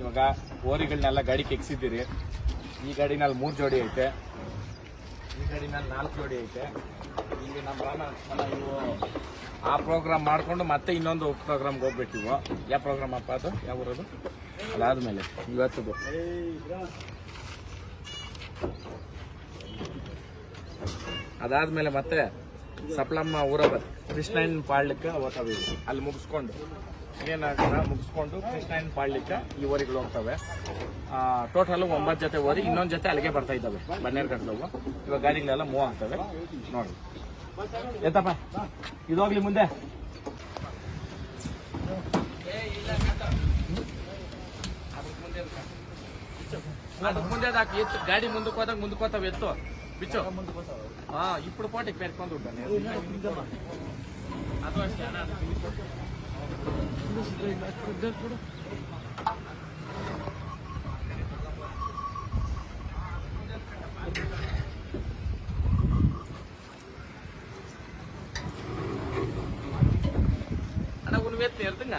ಇವಾಗ ಓರಿಗಳನ್ನೆಲ್ಲ ಗಾಡಿಗೆ ಎಕ್ಸಿದ್ದೀರಿ ಈ ಗಾಡಿನಲ್ಲಿ ಮೂರು ಜೋಡಿ ಐತೆ. ಈ ಗಾಡಿನಲ್ಲಿ ನಾಲ್ಕು ಜೋಡಿ ಐತೆ. ಈಗ ನಮ್ಮ ರಾಮ ಲಕ್ಷ್ಮಣ ಇವು ಆ ಪ್ರೋಗ್ರಾಮ್ ಮಾಡಿಕೊಂಡು ಮತ್ತೆ ಇನ್ನೊಂದು ಪ್ರೋಗ್ರಾಮ್ಗೆ ಹೋಗ್ಬಿಟ್ಟಿವು ಯಾವ ಪ್ರೋಗ್ರಾಮ್ ಅಪ್ಪ ಅದು? ಯಾವ ಊರದು? ಅದಾದ್ಮೇಲೆ. ಇವತ್ತದು ಅದಾದ್ಮೇಲೆ ಮತ್ತೆ ಸಪ್ಲಮ್ಮ ಊರ ಕೃಷ್ಣಯ್ಯನ ಪಾಳ್ಯಕ್ಕೆ ಹೋಗ್ತವೆ. ಅಲ್ಲಿ ಮುಗಿಸ್ಕೊಂಡು ಏನಾಗಲ್ಲ ಮುಗಿಸ್ಕೊಂಡು ಕೃಷ್ಣಯ್ಯನ ಪಾಳ್ಲಿಕ್ಕೆ ಈ ಓರಿಗಳು ಹೋಗ್ತವೆ. ಟೋಟಲ್ ಒಂಬತ್ತು ಜೊತೆ ಓರಿ ಇನ್ನೊಂದು ಜೊತೆ ಅಲ್ಲಿಗೆ ಬರ್ತಾ ಇದ್ದಾವೆ, ಬನ್ನೇರ್ ಕಟ್ಟದವು ಇವಾಗ ಗಾಡಿಗಳೆಲ್ಲ ಮೂವ್ ಆಗ್ತವೆ. ನೋಡಿ. ಎತ್ತಪ್ಪ ಇದೋಗ್ಲಿ ಮುಂದೆ. ಮುಂದೆ ಗಾಡಿ ಮುಂದಕ್ಕೆ ಹೋದಾಗ ಮುಂದಕ್ಕೆ ಹೋತಾವ ಎತ್ತು. ಬಿಚ್ಚು ಹಾ ಇಪ್ಪಡು ಪಾಟಿಗೆ ಪೇರ್ಕೊಂಡು ಉಂಟಾನೆ ಅದು ಅಷ್ಟೇ ಅಣ್ಣ ಕೊಡು அண்ணா ஒன்று வேத்து எடுத்துங்க